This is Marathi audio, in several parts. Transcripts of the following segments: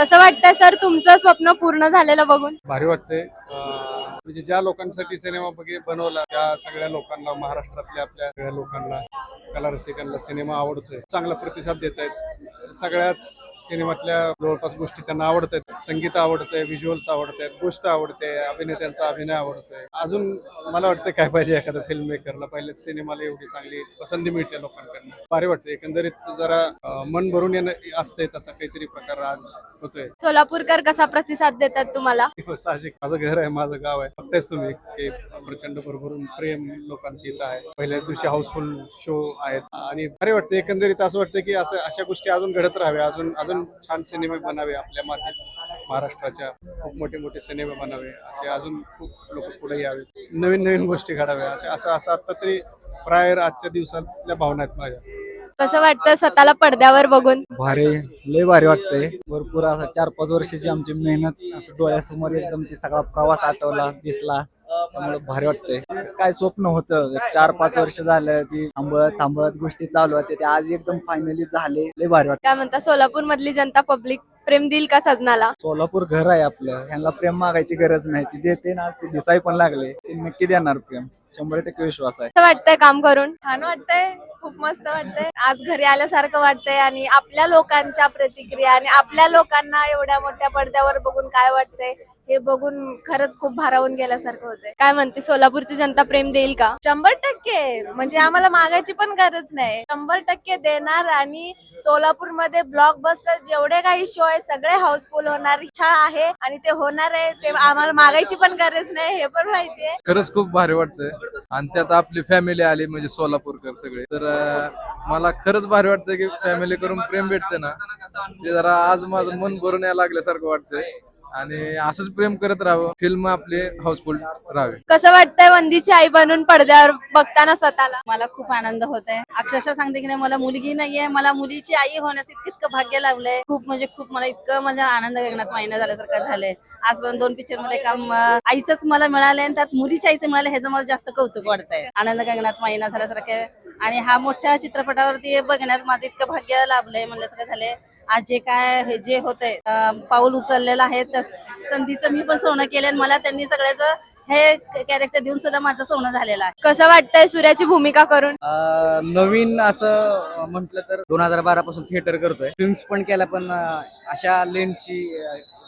कसं वाटतंय सर? तुमचं स्वप्न पूर्ण झालेलं बघून. भारी वाटतंय. म्हणजे ज्या लोकांसाठी सिनेमा बघे बनवला त्या सगळ्या लोकांना महाराष्ट्रातल्या आपल्या सगळ्या लोकांना कला रसिकांना सिनेमा आवडतोय. चांगला प्रतिसाद देत आहेत सगळ्याच सिनेमातल्या जवळपास गोष्टी त्यांना आवडत आहेत संगीत आवडतंय व्हिज्युअल्स आवडत आहेत गोष्ट आवडते अभिनेत्यांचा अभिनय आवडतोय. अजून मला वाटतं काय पाहिजे एखाद्या फिल्म मेकरला पहिले सिनेमाला एवढी चांगली पसंती मिळते लोकांकडनं. भारी वाटते एकंदरीत जरा मन भरून येणं असतंय तसा काहीतरी प्रकार आज होतोय. सोलापूरकर कसा प्रतिसाद देतात तुम्हाला? हो, साहजिक. माझं घर आहे माझं गाव आहे. बघतायच तुम्ही प्रचंड भरभरून प्रेम लोकांचं इथं आहे. पहिल्याच दिवशी हाऊसफुल शो आहेत. आणि भारी वाटते एकंदरीत असं वाटतं की असं अशा गोष्टी अजून घडत राहाव्या अजून अजून छान सिनेमे बनावे आपल्या मातीत. महाराष्ट्राच्या खूप मोठे मोठे सिनेमे बनावे. असे अजून खूप लोक पुढे यावे. नवीन नवीन गोष्टी घडाव्या. असे असं असं आता तरी प्रायर आजच्या दिवसातल्या भावना आहेत माझ्या. कसं वाटतं स्वतःला पडद्यावर बघून? भारी लय भारी वाटतंय. भरपूर असं चार पाच वर्षाची आमची मेहनत असं डोळ्यासमोर एकदम ती सगळा प्रवास आठवला दिसला. त्यामुळे भारी वाटतंय. काय स्वप्न होतं? चार पाच वर्ष झालं ती थांबत थांबत गोष्टी चालू होत्या. ते आज एकदम फायनली झाले. लय भारी वाटत काय म्हणता सोलापूर मधली जनता पब्लिक प्रेम देईल का सजनाला? सोलापूर घर आहे आपलं. ह्यांना प्रेम मागायची गरज नाही. ती देते ना आज ते दिसाय पण लागले. ते नक्की देणार प्रेम. शंभर टक्के विश्वास आहे. कसं वाटतंय काम करून? छान वाटतंय. खूप मस्त वाटतंय. आज घरी आल्यासारखं वाटतंय आणि आपल्या लोकांच्या प्रतिक्रिया आणि आपल्या लोकांना एवढ्या मोठ्या पडद्यावर बघून काय वाटतंय? हे बघून खरंच खूप भारावून गेल्यासारखं होतंय. काय म्हणते सोलापूरची जनता प्रेम देईल का? शंभर टक्के. म्हणजे आम्हाला मागायची पण गरज नाही. शंभर टक्के देणार आणि सोलापूरमध्ये ब्लॉकबस्टर जेवढे काही शो आहे सगळे हाऊसफुल होणार इच्छा आहे आणि ते होणार आहे ते आम्हाला मागायची पण गरज नाही हे पण माहिती आहे. खरंच खूप भारी वाटतंय. आणि त्यात आपली फॅमिली आली म्हणजे सोलापूरकर सगळे. तर अं, मला खरंच भारी वाटतंय की फॅमिली करून प्रेम भेटते ना. ते जरा आज माझं मन भरून यायला लागल्यासारखं वाटतंय. आणि असंच प्रेम करत राहावं. फिल्म आपली हाऊसफुल राहावी. कसं वाटतंय वंदीची आई बनून पडद्यावर बघताना स्वतःला? मला खूप आनंद होत आहे अक्षरशः सांगते की नाही मला मुलगी नाहीये. मला मुलीची आई होण्याचं इतकं इतकं भाग्य लाभलंय. खूप म्हणजे खूप मला इतकं माझ्या आनंद गगनात महिना झाल्यासारखं झालंय. आजपर्यंत दोन पिक्चरमध्ये काम अं, आईचंच मला मिळालंय आणि त्यात मुलीच्या आईचं मिळालं ह्याचं मला जास्त कौतुक वाटतंय. आनंद गगनात महिना झाल्यासारखं आहे. आणि हा मोठ्या चित्रपटावरती बघण्यात माझं इतकं भाग्य लाभलंय म्हणल्यासारखं झालंय. आज जे काय हे जे होतंय अं, पाऊल उचललेलं आहे त्या संधीचं मी पण सोनं केलं आणि मला त्यांनी सगळ्याचं हे कॅरेक्टर देऊन सुद्धा माझं सोनं झालेलं आहे. कसं वाटतंय सूर्याची भूमिका करून? नवीन असं म्हटलं तर दोन हजार बारा पासून थिएटर करतोय. फिल्म्स पण केल्या पण अशा लेनची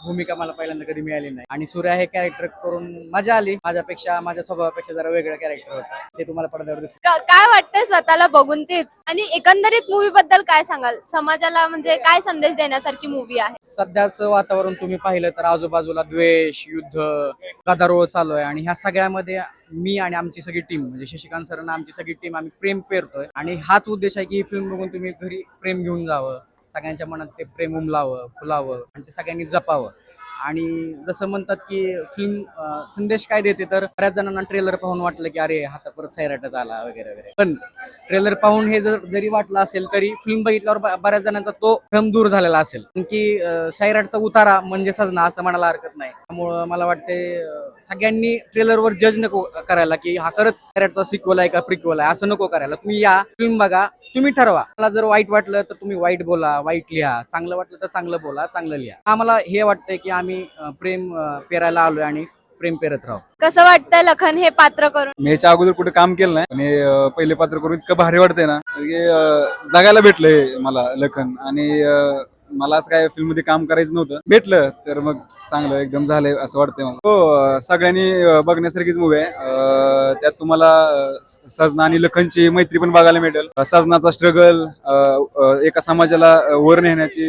भूमिका मला पहिल्यांदा कधी मिळाली नाही. आणि सूर्या हे कॅरेक्टर करून मजा आली. माझ्यापेक्षा माझ्या स्वभावापेक्षा जरा वेगळं कॅरेक्टर होतं. ते तुम्हाला पडद्यावर दिसतं काय वाटतंय स्वतःला बघून तेच? आणि एकंदरीत मूवी बद्दल काय सांगाल? समाजाला म्हणजे काय संदेश देण्यासारखी मूवी आहे? सध्याचं वातावरण तुम्ही पाहिलं तर आजूबाजूला द्वेष युद्ध गदारोळ चालू आहे. आणि ह्या सगळ्यामध्ये मी आणि आमची सगळी टीम म्हणजे शशिकांत सर आमची सगळी टीम आम्ही प्रेम पेरतोय. आणि हाच उद्देश आहे की ही फिल्म बघून तुम्ही घरी प्रेम घेऊन जावं. सगळ्यांच्या मनात ते प्रेम उमलावं फुलावं आणि ते सगळ्यांनी जपावं. आणि जसं म्हणतात की फिल्म संदेश काय देते तर बऱ्याच जणांना ट्रेलर पाहून वाटलं की अरे आता परत सैराटच आला वगैरे वगैरे. पण ट्रेलर पाहून हे जर जरी वाटलं असेल तरी फिल्म बघितल्यावर बऱ्याच जणांचा तो भ्रम दूर झालेला असेल. की सैराटचा उतारा म्हणजे सजना असं म्हणायला हरकत नाही. त्यामुळं मला वाटते सगळ्यांनी ट्रेलरवर जज नको करायला की हा खरंच सैराटचा सिक्वल आहे का प्रिक्वल आहे? असं नको करायला. तुम्ही या फिल्म बघा तुम्ही ठरवा. मला जर वाईट वाटलं तर तुम्ही वाईट बोला वाईट लिहा. चांगलं वाटलं तर चांगलं बोला चांगलं लिहा. आम्हाला हे वाटतंय की आम्ही प्रेम पेरायला आलोय आणि प्रेम पेरत राहू. कसं वाटतंय लखन हे पात्र करून? मी याच्या अगोदर कुठे काम केलं नाही आणि अं, पहिले पात्र करून इतकं भारी वाटतंय ना अं, जगायला भेटलंय मला लखन. आणि अं, मला असं काय फिल्ममध्ये काम करायचं नव्हतं. भेटलं तर मग चांगलं एकदम झालंय असं वाटतंय मला. हो सगळ्यांनी बघण्यासारखीच मूवी आहे. त्यात तुम्हाला सजना आणि लखनची मैत्री पण बघायला मिळेल. सजनाचा स्ट्रगल एका समाजाला वर नेण्याची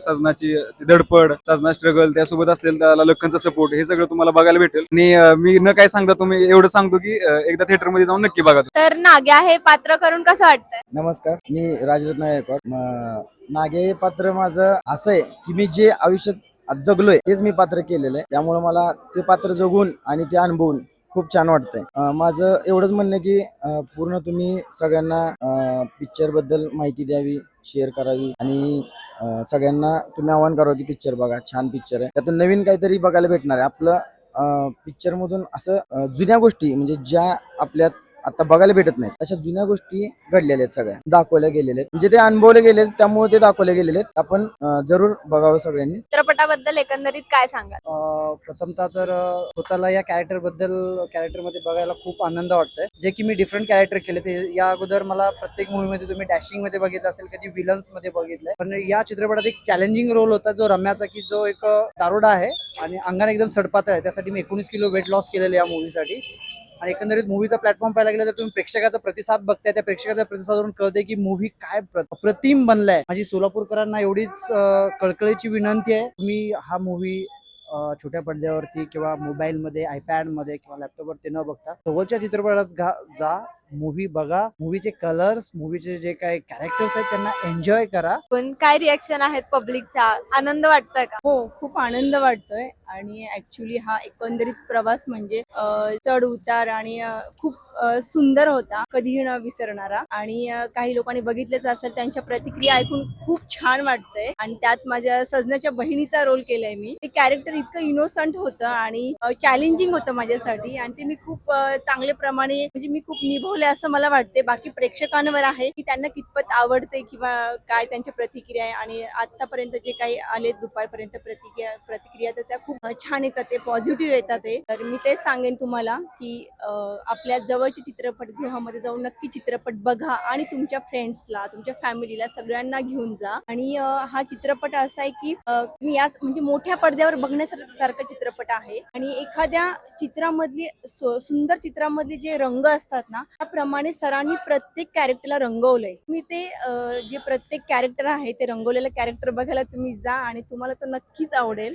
सजनाची ती धडपड सजना स्ट्रगल त्यासोबत असलेलं त्याला लखनचा सपोर्ट हे सगळं तुम्हाला बघायला भेटेल. आणि मी न काय सांगता तुम्ही एवढं सांगतो की एकदा थिएटरमध्ये जाऊन नक्की बघा तर नाग्या हे पात्र करून कसं वाटतंय? नमस्कार मी राजरत्न नागे हे पात्र माझं असं आहे की मी जे आयुष्यात जगलोय तेच मी पात्र केलेलं आहे. त्यामुळे मला ते पात्र जगून आणि ते अनुभवून खूप छान वाटतंय. माझं एवढंच म्हणणं की पूर्ण तुम्ही सगळ्यांना पिक्चरबद्दल माहिती द्यावी शेअर करावी आणि सगळ्यांना तुम्ही आवाहन करावं की पिक्चर बघा छान पिक्चर आहे. त्यातून नवीन काहीतरी बघायला भेटणार आहे. आपलं पिक्चर मधून असं जुन्या गोष्टी म्हणजे ज्या आपल्यात आता बघायला भेटत नाहीत. अशा जुन्या गोष्टी घडलेल्या आहेत सगळ्या. दाखवल्या गेलेल्या आहेत. म्हणजे ते अनुभवले गेले त्यामुळे ते दाखवले गेलेले आहेत. आपण अं, जरूर बघावं सगळ्यांनी. चित्रपटाबद्दल एकंदरीत काय सांगाल? अं, प्रथमतः तर अं, स्वतःला या कॅरेक्टरबद्दल कॅरेक्टरमध्ये बघायला खूप आनंद वाटतोय. जे की मी डिफरंट कॅरेक्टर केले ते या अगोदर मला प्रत्येक मूवी मध्ये तुम्ही डॅशिंगमध्ये बघितलं असेल कधी विलन्समध्ये बघितलंय. पण या चित्रपटात एक चॅलेंजिंग रोल होता जो रम्याचा की जो एक अं, दारोडा आहे आणि अंगाने एकदम सडपात आहे. त्यासाठी मी एकोणीस किलो वेट लॉस केलेलं या मूवीसाठी आणि एकंदरीत मूवीचा प्लॅटफॉर्म पाहायला गेलं तर तुम्ही प्रेक्षकाचा प्रतिसाद बघताय. त्या प्रेक्षकाच्या प्रतिसादावरून कळते की मूव्ही काय प्र- अप्रतिम बनलाय. माझी सोलापूरकरांना एवढीच कळकळीची विनंती आहे. तुम्ही हा मूव्ही छोट्या पडद्यावरती किंवा मोबाईलमध्ये आयपॅडमध्ये किंवा लॅपटॉपवरती न बघता जवळच्या चित्रपटात घा- जा. मूवी बघा. मूवीचे कलर्स मूवीचे जे काही कॅरेक्टर्स आहेत त्यांना एन्जॉय करा. पण काय रिॲक्शन आहेत पब्लिकच्या आनंद वाटतोय का? हो खूप आनंद वाटतोय. आणि ऍक्च्युली हा एकंदरीत प्रवास म्हणजे अं, चढ उतार आणि अं, खूप सुंदर होता कधीही न विसरणारा. आणि काही लोकांनी बघितलेच असेल त्यांच्या प्रतिक्रिया ऐकून खूप छान वाटतंय. आणि त्यात माझ्या सजनाच्या बहिणीचा रोल केलाय मी. ते कॅरेक्टर इतकं इनोसंट होतं आणि चॅलेंजिंग होतं माझ्यासाठी. आणि ते मी खूप चांगल्या प्रमाणे म्हणजे मी खूप निभवले असं मला वाटते बाकी प्रेक्षकांवर आहे की त्यांना कितपत आवडते किंवा काय त्यांच्या प्रतिक्रिया आहे. आणि आतापर्यंत जे काही आले दुपारपर्यंत प्रतिक्रिया प्रतिक्रिया तर त्या खूप छान येतात ते पॉझिटिव्ह येतात ते. तर मी तेच सांगेन तुम्हाला की आपल्या जवळ जवळच्या चित्रपटगृहामध्ये जाऊन नक्की चित्रपट बघा आणि तुमच्या फ्रेंड्सला तुमच्या फॅमिलीला सगळ्यांना घेऊन जा. आणि हा चित्रपट असा आहे की मी तुम्ही या म्हणजे मोठ्या पडद्यावर बघण्यासारखा चित्रपट आहे. आणि एखाद्या चित्रामधली सुंदर चित्रामधले जे रंग असतात ना त्याप्रमाणे सरांनी प्रत्येक कॅरेक्टरला रंगवलंय. मी ते जे प्रत्येक कॅरेक्टर आहे ते रंगवलेलं कॅरेक्टर बघायला तुम्ही जा आणि तुम्हाला तर नक्कीच आवडेल.